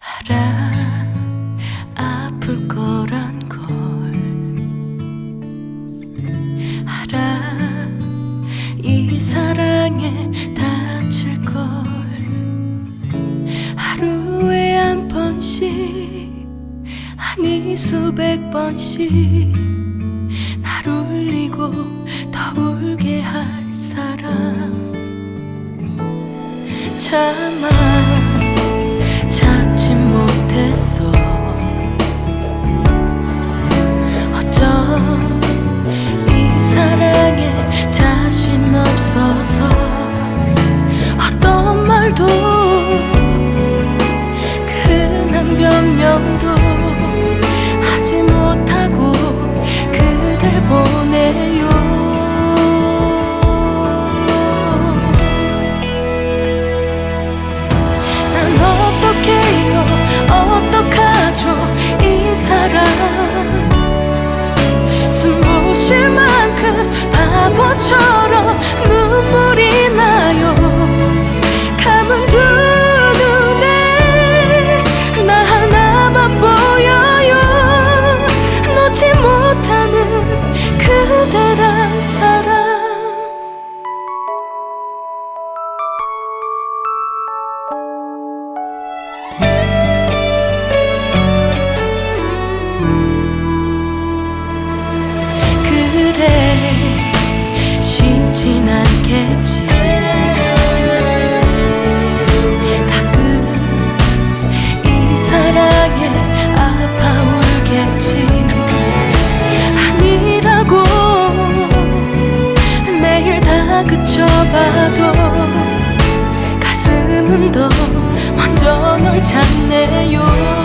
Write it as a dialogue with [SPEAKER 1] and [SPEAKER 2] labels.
[SPEAKER 1] 알아 아플 거란 걸. 알아 이 사랑에 다칠 걸. 하루에 한 번씩 아니 수백 번씩 날 울리고 더 울게 할 사람. 참아. So. 것처럼 봐도 가슴은 더 먼저 널 찾네요.